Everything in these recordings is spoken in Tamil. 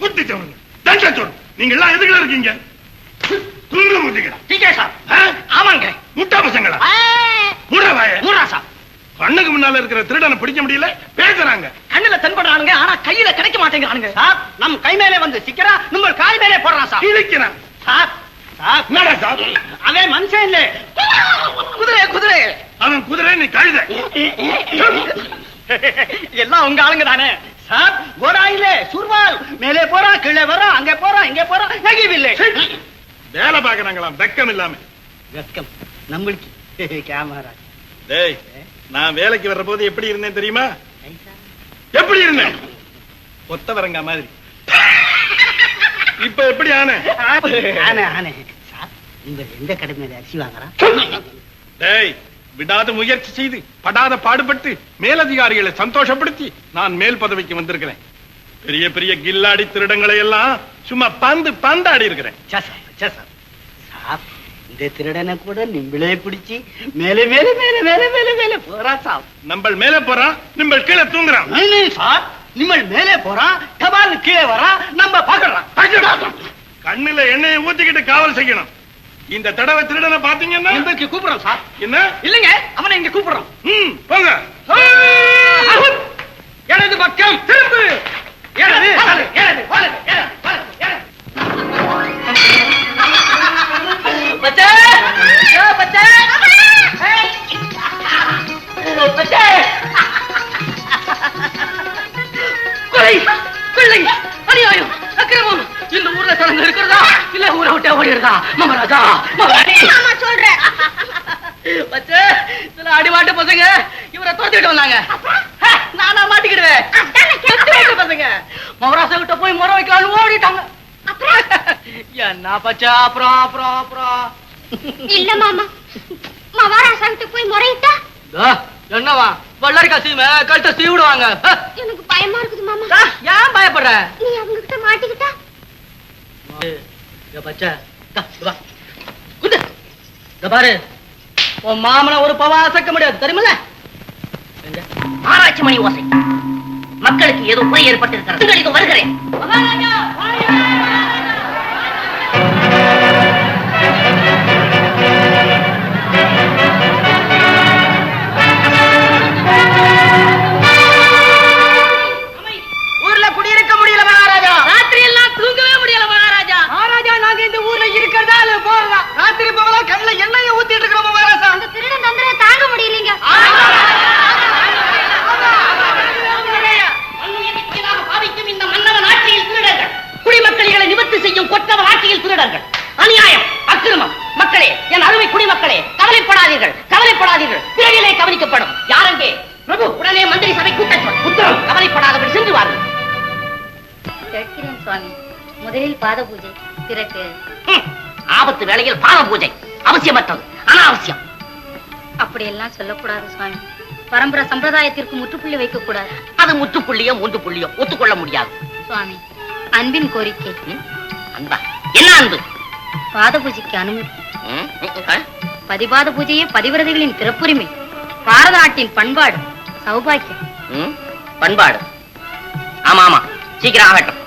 குட்டிச்சவங்க தண்ட சொல் நீங்க எல்லாம் எதுக்குள்ள இருக்கீங்க? துங்க முட்டிக்கிறா டிகே சார். ஆமாங்க. முட்டா பசங்களா? மூட வாய. சார். கண்ணுக்கு முன்னால இருக்கிற திருடனை பிடிக்க முடியல பேசுறாங்க. கண்ணுல தென்படுறானுங்க ஆனா கையில கிடைக்க மாட்டேங்கிறானுங்க. சார். நம் கை மேலே வந்து சிக்கிறா நம்ம கால் மேலே போடுறான் சார். கிழிக்கிறான் சார். சார். சார்? அவன் மனுஷன் இல்ல. குதிரை குதிரை. அவன் குதிரை நீ கழுத. எல்லாம் உங்க ஆளுங்க தானே. சார் கோடாயிலே சுர்வால். மேலே போறான் கீழே வரான் அங்க போறான் இங்க போறான் நெகிவில்லை வேலை பாக்குறாங்களாம் வெக்கம் இல்லாம. வெக்கம் நம்மளுக்கு. கேமரா. டேய் நான் வேலைக்கு வர்ற போது எப்படி இருந்தேன் தெரியுமா? எப்படி இருந்தேன்? கொத்தவரங்கா மாதிரி. இப்ப எப்படி ஆன? ஆனே ஆனே. சார் இந்த எந்த கடை மேல அரிசி வாங்குறான்? டேய் விடாத முயற்சி செய்து படாத பாடுபட்டு மேலதிகாரிகளை சந்தோஷப்படுத்தி நான் மேல் பதவிக்கு வந்திருக்கிறேன். பெரிய பெரிய கில்லாடி திருடங்களை எல்லாம் சும்மா பந்து பந்தாடி இருக்கிறேன். இந்த திருடனை கூட நிம்பிளே பிடிச்சி மேல மேல மேல மேல மேல மேல போறா சாப் நம்மள் மேல போறா நம்ம கீழே தூங்குறான். சாப் நிம்மல் மேலே போறா கபால் கீழே வரா நம்ம பாக்குறான் கண்ணுல எண்ணெயை ஊத்திக்கிட்டு காவல் செய்யணும். இந்த தடவை திருடனை பாத்தீங்கன்னா நிம்பளுக்கு கூப்பிடுறோம் சார். என்ன? இல்லைங்க அவனை இங்க கூப்பிடுறோம். ம் போங்க. எனது பக்கம். திரும்பு. எனது எனது அநியாயம் அக்கிரமம். இந்த ஊர்ல சடங்கு இருக்கிறதா? இல்ல ஊரை விட்டு ஓடிடுறதா? மகாராஜா மகாராணி ஆமா சொல்றேன் பச்சை சில அடிமாட்டு பசங்க தோத்திட்டு வந்தாங்க. நானா மாட்டிக்கிடுவேன். மகராசா கிட்ட போய் முறை வைக்கலாம்னு ஓடிட்டாங்க. என்ன பச்சை அப்புறம் அப்புறம் அப்புறம். இல்ல மாமா. மகாராசாவுக்கு போய் முறையிட்டா? என்னவா? வள்ளரிக்கா சீமை கழுத்த சீவிடுவாங்க எனக்கு பயமா இருக்குது மாமா. ஏன் பயப்படுற? நீ அவங்க கிட்ட மாட்டிக்கிட்டா பச்சை. பாரு. உன் மாமனை ஒரு பவா அசைக்க முடியாது. தெரியுமில்ல? ஆராய்ச்சி மணி ஓசை. மக்களுக்கு ஏதோ குறை ஏற்பட்டிருக்கிறது. உங்களுக்கு வருகிறேன்! ஊர்ல குடியிருக்க முடியல மகாராஜா. ராத்திரி எல்லாம் தூங்கவே முடியல மகாராஜா. மகாராஜா நாங்க இந்த ஊர்ல இருக்கிறதா இல்ல போறதா? ராத்திரி போகல கண்ணுல எண்ணெய முதலில் பாத பூஜை பிறகு ஆபத்து வேளையில் பாத பூஜை. அவசியமற்றது. அனாவசியம். அப்படியெல்லாம் சொல்லக்கூடாது சுவாமி. பரம்பரை சம்பிரதாயத்திற்கு முற்றுப்புள்ளி வைக்க கூடாது அது முற்றுப்புள்ளியோ மூன்று புள்ளியோ ஒத்துக்கொள்ள முடியாது. சுவாமி அன்பின் கோரிக்கை? அன்பா. என்ன அன்பு? பாத பூஜைக்கு அனுமதி. பதிபாத பூஜையே பதிவிரதைகளின் பிறப்புரிமை. பாரத நாட்டின் பண்பாடு சௌபாக்கியம். பண்பாடு. ஆமா ஆமா சீக்கிரம் ஆகட்டும்.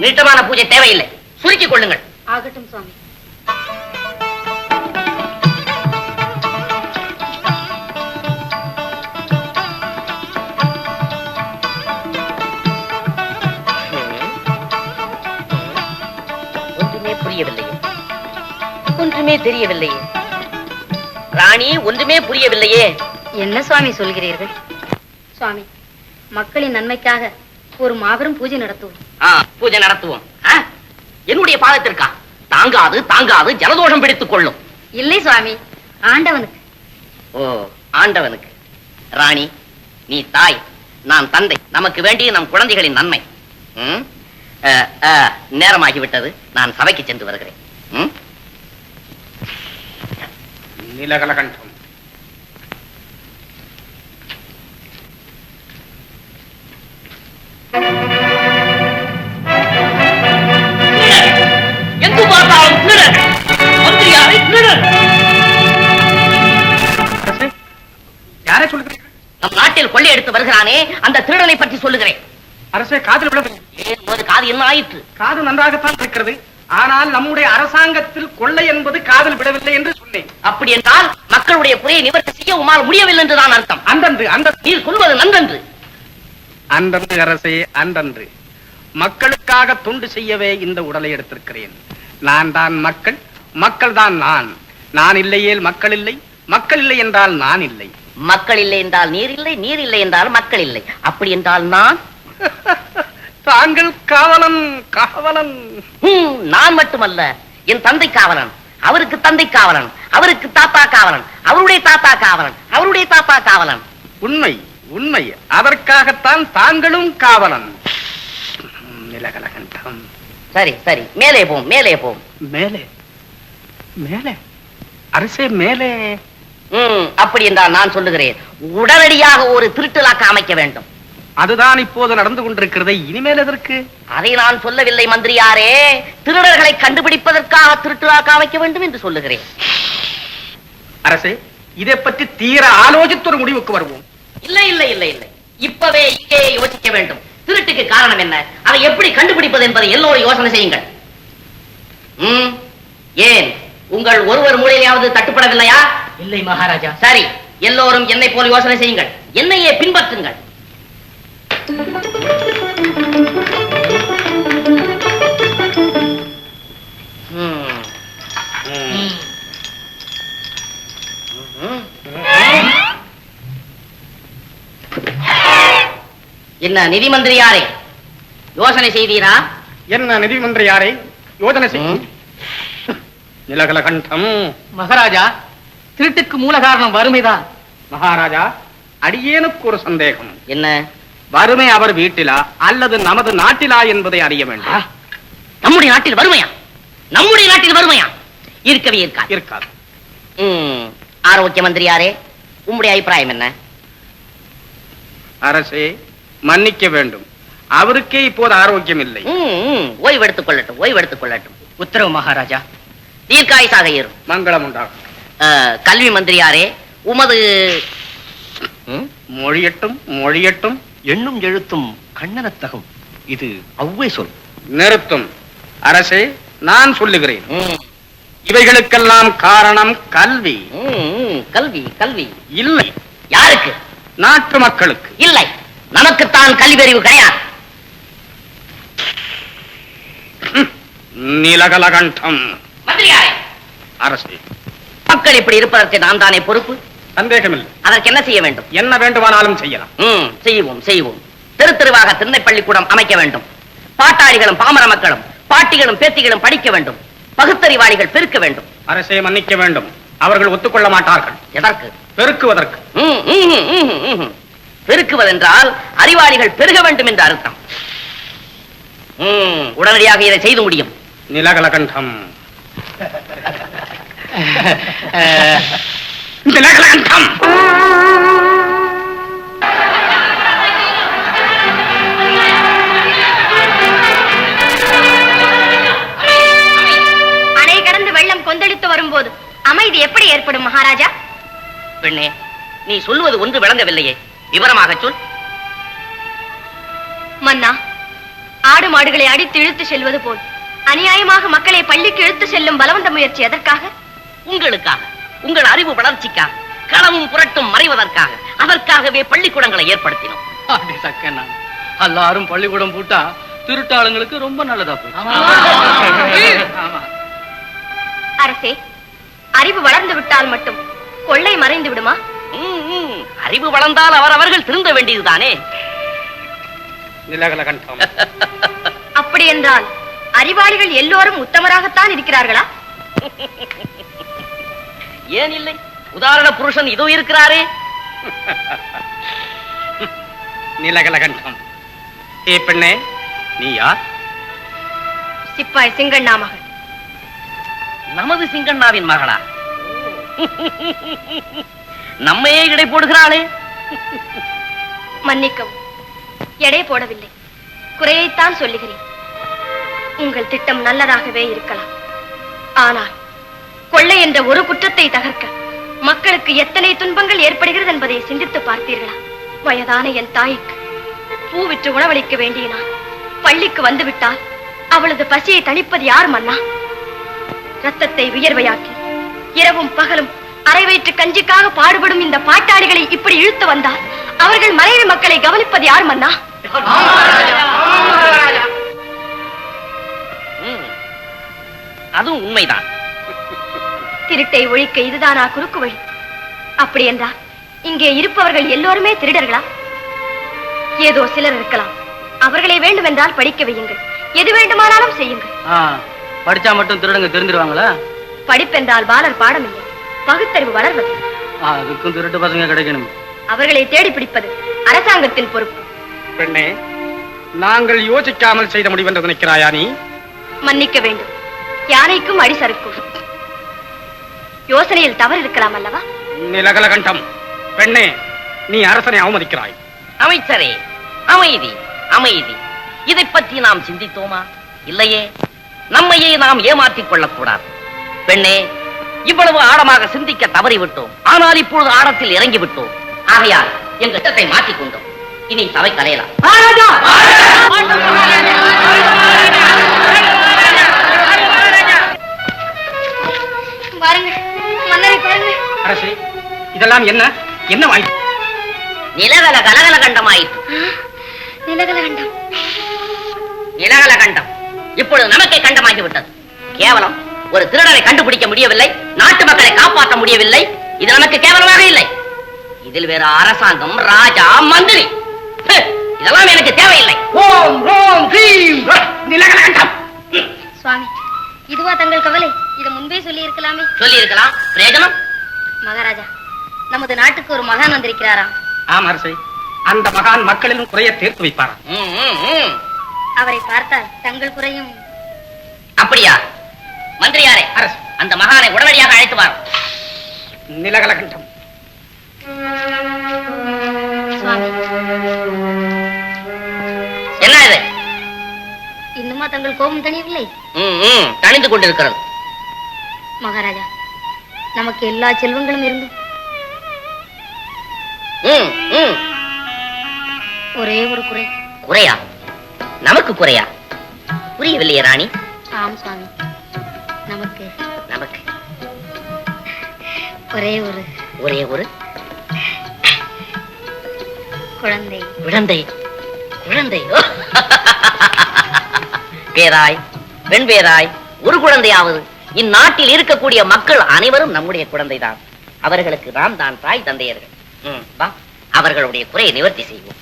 நீட்டமான பூஜை தேவையில்லை. சுருக்கிக் கொள்ளுங்கள். ஆகட்டும் சுவாமி. ஒன்றுமே புரியவில்லையே. ஒன்றுமே தெரியவில்லையே. ராணி ஒன்றுமே புரியவில்லையே. என்ன சுவாமி சொல்கிறீர்கள்? சுவாமி மக்களின் நன்மைக்காக ஒரு மாபெரும் பூஜை நடத்துவோம். ஆ, பூஜை நடத்துவோம். ஆ? என்னுடைய பாதத்திற்கா? தாங்காது தாங்காது ஜலதோஷம் பிடித்துக் கொள்ளும். இல்லை சுவாமி ஆண்டவனுக்கு. ஓ ஆண்டவனுக்கு. ராணி நீ தாய் நான் தந்தை நமக்கு வேண்டிய நம் குழந்தைகளின் நன்மை. நேரமாகிவிட்டது. நான் சபைக்கு சென்று வருகிறேன். ம்? நீலகலகண்டம் எங்கு பார்த்தாலும் வருகிறானே அந்த திருடனை பற்றி சொல்லுகிறேன். அரசே காதல் காது என்ன ஆயிற்று? காது நன்றாகத்தான் இருக்கிறது. ஆனால் நம்முடைய அரசாங்கத்தில் கொள்ளை என்பது காதல் விடவில்லை என்று சொன்னேன். அப்படி என்றால் மக்களுடைய குறையை நிவர்த்தி செய்ய உமால் முடியவில்லை என்றுதான் அர்த்தம். அந்தன்று அந்த நீர் சொல்வது நன்றன்று. அன்றன்று அரசே அன்றன்று. மக்களுக்காக தொண்டு செய்யவே இந்த உடலை எடுத்திருக்கிறேன். நான் தான் மக்கள் மக்கள் தான் நான். நான் இல்லையேல் மக்கள் இல்லை மக்கள் இல்லை என்றால் நான் இல்லை. மக்கள் இல்லை என்றால் நீர் இல்லை நீர் இல்லை என்றால் மக்கள் இல்லை. அப்படி என்றால் நான்? தாங்கள் காவலன் காவலன். நான் மட்டுமல்ல. என் தந்தை காவலன். அவருக்கு தந்தை காவலன். அவருக்கு தாத்தா காவலன். அவருடைய தாத்தா காவலன். அவருடைய தாத்தா காவலன். உண்மை உண்மை. அதற்காகத்தான் தாங்களும் காவலன். நிலகலகண்டம் சரி சரி. மேலே போம் மேலே போம். மேலே. மேலே. அரசே மேலே. அப்படி என்றால் நான் சொல்லுகிறேன். உடனடியாக ஒரு திருட்டுலாக்க அமைக்க வேண்டும். அதுதான் இப்போது நடந்து கொண்டிருக்கிறதை இனிமேல் எதற்கு? அதை நான் சொல்லவில்லை மந்திரியாரே. திருடர்களை கண்டுபிடிப்பதற்காக திருட்டுலாக்க அமைக்க வேண்டும் என்று சொல்லுகிறேன். அரசே இதை பற்றி தீர ஆலோசித்து ஒரு முடிவுக்கு வருவோம். இல்லை இல்லை இல்லை இல்லை. இப்பவே இங்கே யோசிக்க வேண்டும். திருட்டுக்கு காரணம் என்ன? அதை எப்படி கண்டுபிடிப்பது என்பதை எல்லோரும் யோசனை செய்யுங்கள். ஏன்? உங்கள் ஒருவர் மூலையிலாவது தட்டுப்படவில்லையா? இல்லை மகாராஜா. சரி எல்லோரும் என்னை போல யோசனை செய்யுங்கள். என்னையே பின்பற்றுங்கள். என்ன நிதி மந்திரியாரே யோசனை செய்தீரா? என்ன நிதி மந்திரி யாரை? யோஜனை செய்யும் நிலகலகண்டம். மகாராஜா திருட்டுக்கு மூல காரணம் வறுமைதான். மகாராஜா அடியேனுக்கு ஒரு சந்தேகம். என்ன? வறுமை அவர் வீட்டிலா அல்லது நமது நாட்டிலா என்பதை அறிய வேண்டும். நம்முடைய நாட்டில் வறுமையா? நம்முடைய நாட்டில் வறுமையா? இருக்கவே இருக்காது. இருக்காது. ம், ஆரோக்கிய மந்திரியாரே உம்முடைய அபிப்பிராயம் என்ன? அரசே மன்னிக்க வேண்டும். அவருக்கே இப்போது ஆரோக்கியம் இல்லை. ம், ம், ஓய்வு எடுத்துக் கொள்ளட்டும் ஓய்வு எடுத்துக் கொள்ளட்டும். உத்தரவு மகாராஜா. தீர்க்காயுசாக ஏறும். மங்களம் உண்டாகும். கல்வி மந்திரியாரே உமது மொழியட்டும் மொழியட்டும். எண்ணும் எழுத்தும் கண்ணனத்தகும். இது அவ்வை சொல். நிறுத்தும். அரசே நான் சொல்லுகிறேன். இவைகளுக்கெல்லாம் காரணம் கல்வி. கல்வி கல்வி. இல்லை. யாருக்கு? நாட்டு மக்களுக்கு. இல்லை. நமக்குத்தான் கல்வி அறிவு கிடையாது. நீலகலகண்டம். மந்திரியாரே அரசே. மக்கள் இப்படி இருப்பதற்கு நான் தானே பொறுப்பு? சந்தேகமில்லை. அதற்கு என்ன செய்ய வேண்டும்? என்ன வேண்டுமானாலும் செய்யலாம். ம் செய்வோம் செய்வோம். தெரு தெருவாக திண்ணை பள்ளிக்கூடம் அமைக்க வேண்டும். பாட்டாளிகளும் பாமர மக்களும் பாட்டிகளும் பேத்திகளும் படிக்க வேண்டும். பகுத்தறிவாளிகள் பெருக்க வேண்டும். அரசே மன்னிக்க வேண்டும். அவர்கள் ஒத்துக்கொள்ள மாட்டார்கள். எதற்கு? பெருக்குவதற்கு. பெருக்குவதென்றால் அறிவாளிகள் பெருக வேண்டும் என்று அர்த்தம். உடனடியாக இதை செய்து முடியும். நிலகலகண்டம். நிலகலகண்டம் அணை கடந்து வெள்ளம் கொந்தளித்து வரும்போது அமைதி எப்படி ஏற்படும் மகாராஜா? பெண்ணே நீ சொல்லுவது ஒன்று விளங்கவில்லையே. விவரமாக சொல். மன்னா ஆடு மாடுகளை அடித்து இழுத்து செல்வது போல். அநியாயமாக மக்களை பள்ளிக்கு இழுத்து செல்லும் பலவந்த முயற்சி எதற்காக? உங்களுக்காக. உங்கள் அறிவு வளர்ச்சிக்காக களவும் புரட்டும் மறைவதற்காக. அதற்காகவே பள்ளிக்கூடங்களை ஏற்படுத்தினோம். எல்லாரும் பள்ளிக்கூடம் பூட்டா திருட்டாளுங்களுக்கு ரொம்ப நல்லதா அரசே அறிவு வளர்ந்து விட்டால் மட்டும் கொள்ளை மறைந்து விடுமா. அறிவு வளர்ந்தால் அவரவர்கள் திருந்த வேண்டியதுதானே? அப்படி என்றால் அறிவாளிகள் எல்லோரும் உத்தமராகத்தான் இருக்கிறார்களா? ஏன் இல்லை? உதாரண புருஷன் இதோ இருக்கிறாரே. நிலகலகண்டம். ஏ பெண்ணே நீ யார்? சிப்பாய் சிங்கண்ணா மகள். நமது சிங்கண்ணாவின் மகளா? நம்மையே இடை போடுகிறாளே. மன்னிக்கவும். எடை போடவில்லை. குறையைத்தான் சொல்லுகிறேன். உங்கள் திட்டம் நல்லதாகவே இருக்கலாம். ஆனால் கொள்ளை என்ற ஒரு குற்றத்தை தகர்க்க மக்களுக்கு எத்தனை துன்பங்கள் ஏற்படுகிறது என்பதை சிந்தித்து பார்த்தீர்களா? வயதான என் தாய்க்கு பூ விற்று உணவளிக்க வேண்டிய நான் பள்ளிக்கு வந்துவிட்டால் அவளது பசியை தணிப்பது யார் மன்னா? ரத்தத்தை வியர்வையாக்கி இரவும் பகலும் அரை வயிற்று கஞ்சிக்காக பாடுபடும் இந்த பாட்டாளிகளை இப்படி இழுத்து வந்தால் அவர்கள் மலையில மக்களை கவனிப்பது யார் மன்னா? அதுவும் உண்மைதான். திருட்டை ஒழிக்க இதுதானா குறுக்கு வழி? அப்படி என்றால் இங்கே இருப்பவர்கள் எல்லோருமே திருடர்களா? ஏதோ சிலர் இருக்கலாம். அவர்களை வேண்டுமென்றால் படிக்க வையுங்கள். எது வேண்டுமானாலும் செய்யுங்கள். படிச்சா மட்டும் திருடங்க தெரிஞ்சிருவாங்களா? படிப்பென்றால் பாலர் பாடமில்லை. பகுத்தறிவு வளர்வது. அதுக்கும் திருட்டு பசங்க கிடைக்கணும். அவர்களை தேடி பிடிப்பது அரசாங்கத்தின் பொறுப்பு. பெண்ணே நாங்கள் யோசிக்காமல் செய்த முடிவென்று நினைக்கிறாயா நீ? மன்னிக்க வேண்டும். யானைக்கும் அடி சறுக்கும் யோசனையில் தவறு இருக்கலாம் அல்லவா? நிலகலகண்டம். பெண்ணே நீ அரசனை அவமதிக்கிறாய். அமைச்சரே அமைதி அமைதி. இதை பற்றி நாம் சிந்தித்தோமா? இல்லையே. நம்மையே நாம் ஏமாற்றிக் கொள்ளக்கூடாது. பெண்ணே இவ்வளவு ஆழமாக சிந்திக்க தவறிவிட்டோம். ஆனால் இப்பொழுது ஆழத்தில் இறங்கி விட்டோம் ஆகையால் எங்கள் திட்டத்தை மாற்றிக் கொண்டோம். இனி சபை கலையலாம். பாருங்க. மன்னரை பாருங்க. அரசே இதெல்லாம் என்ன? என்ன வாங்கி நிலகல கலகல கண்டமாயிற்று நிலகலகண்டம் நிலகல கண்டம். இப்பொழுது நமக்கே கண்டமாகி விட்டது. கேவலம். ஒரு திருடரை கண்டுபிடிக்க முடியவில்லை. நாட்டு மக்களை காப்பாற்ற முடியவில்லை. இது நமக்கு கேவலமாக இல்லை. இதில் வேற அரசாங்கம் ராஜா மந்திரி. இதெல்லாம் எனக்கு தேவையில்லை. ஓம் சொல்லி இருக்கலாம் பிரயோஜனம் மகாராஜா நமது நாட்டுக்கு ஒரு மகான் வந்திருக்கிறாராம். ஆம் அரசே. அந்த மகான் மக்களிலும் குறைய தீர்த்து வைப்பாராம். அவரை பார்த்தால் தங்கள் குறையும். அப்படியா? மந்திரியாரே அரசு. அந்த மகானை உடனடியாக அழைத்து வாரும். நிலகலகண்டம். சுவாமி. என்ன இது? இன்னுமா தங்கள் கோபம் தணியவில்லை ம், ம், தணிந்து கொண்டிருக்கிறது. மகாராஜா நமக்கு எல்லா செல்வங்களும் இருந்தும். ஒரே ஒரு குறை. குறையா? நமக்கு குறையா? புரியவில்லையே ராணி. ஆம் சுவாமி. நமக்கு. நமக்கு. ஒரே ஒரு. ஒரே ஒரு. குழந்தை. குழந்தை. குழந்தை. பேராய். பெண் பேராய் ஒரு குழந்தையாவது. இந்நாட்டில் இருக்கக்கூடிய மக்கள் அனைவரும் நம்முடைய குழந்தைதான். அவர்களுக்கு நாம் தான் தாய் தந்தையர்கள். அவர்களுடைய குறையை நிவர்த்தி செய்வோம்.